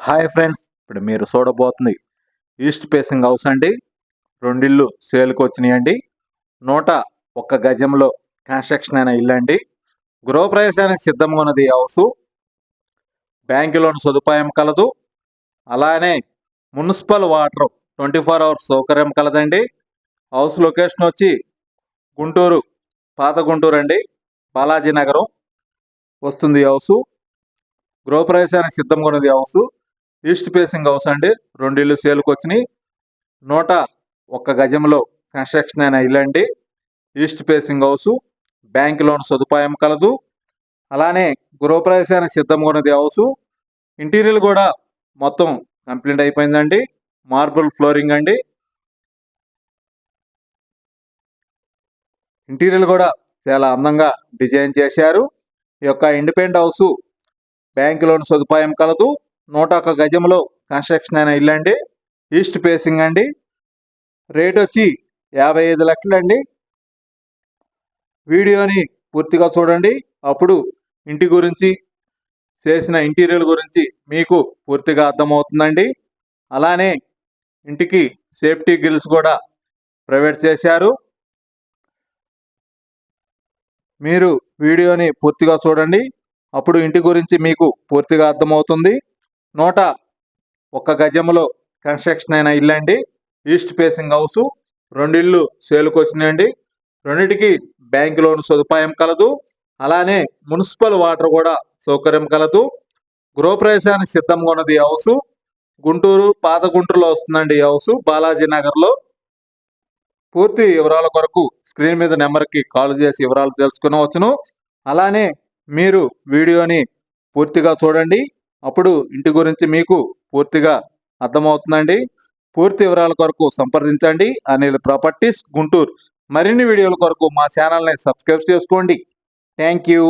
Hi friends ఇప్పుడు మీరు చూడబోతుంది east facing house అండి. రెండిల్లు సేల్కి వచ్చినాయండి. నూట ఒక్క గజంలో కన్స్ట్రక్షన్ అయిన ఇల్లు అండి. గృహప్రవేశానికి సిద్ధంగా ఉన్నది ఈ హౌస్. బ్యాంకు లోన్ సదుపాయం కలదు. అలానే municipal water twenty four hours సౌకర్యం కలదండి. హౌస్ లొకేషన్ వచ్చి గుంటూరు పాత గుంటూరు అండి. బాలాజీ నగరం వస్తుంది హౌసు. గృహప్రవేశానికి సిద్ధంగా ఉన్నది హౌసు. ఈస్ట్ ఫేసింగ్ హౌస్ అండి. రెండు ఇల్లు సేల్కి వచ్చినాయి నూట ఒక్క గజంలో కన్స్ట్రక్షన్ అయిన ఇల్లు అండి east facing house bank loan సదుపాయం కలదు. అలానే గృహప్రవేశానికి సిద్ధంగా ఉన్నది హౌస్. ఇంటీరియర్ కూడా మొత్తం కంప్లీట్ అయిపోయిందండి. మార్బుల్ ఫ్లోరింగ్ అండి. ఇంటీరియర్ కూడా చాలా అందంగా డిజైన్ చేశారు. ఈ యొక్క ఇండిపెండెంట్ హౌస్ బ్యాంక్ లోన్ సదుపాయం కలదు. నూట ఒక గజంలో కన్స్ట్రక్షన్ అయిన ఇల్లు అండి. ఈస్ట్ ఫేసింగ్ అండి. రేట్ వచ్చి యాభై ఐదు లక్షలండి వీడియోని పూర్తిగా చూడండి. అప్పుడు ఇంటి గురించి చేసిన ఇంటీరియర్ గురించి మీకు పూర్తిగా అర్థమవుతుందండి. అలానే ఇంటికి సేఫ్టీ గిల్స్ కూడా ప్రొవైడ్ చేశారు. మీరు వీడియోని పూర్తిగా చూడండి. అప్పుడు ఇంటి గురించి మీకు పూర్తిగా అర్థమవుతుంది. నూట ఒక్క గజంలో కన్స్ట్రక్షన్ అయిన ఇల్లు అండి. East facing house. రెండు ఇల్లు సేల్కి వచ్చినాయండి. రెండింటికి బ్యాంక్ లోన్ సదుపాయం కలదు. అలానే మున్సిపల్ వాటర్ కూడా సౌకర్యం కలదు. గృహప్రవేశానికి సిద్ధంగా ఉన్నది ఈ హౌస్. గుంటూరు పాత గుంటూరులో వస్తుందండి ఈ హౌస్ బాలాజీ నగర్లో. పూర్తి వివరాల కొరకు స్క్రీన్ మీద నెంబర్కి కాల్ చేసి వివరాలు తెలుసుకునవచ్చును. అలానే మీరు వీడియోని పూర్తిగా చూడండి. అప్పుడు ఇంటి గురించి మీకు పూర్తిగా అర్థమవుతుందండి. పూర్తి వివరాల కొరకు సంప్రదించండి. అనిల్ ప్రాపర్టీస్ గుంటూరు. మరిన్ని వీడియోల కొరకు మా ఛానల్ని సబ్స్క్రైబ్ చేసుకోండి. Thank you.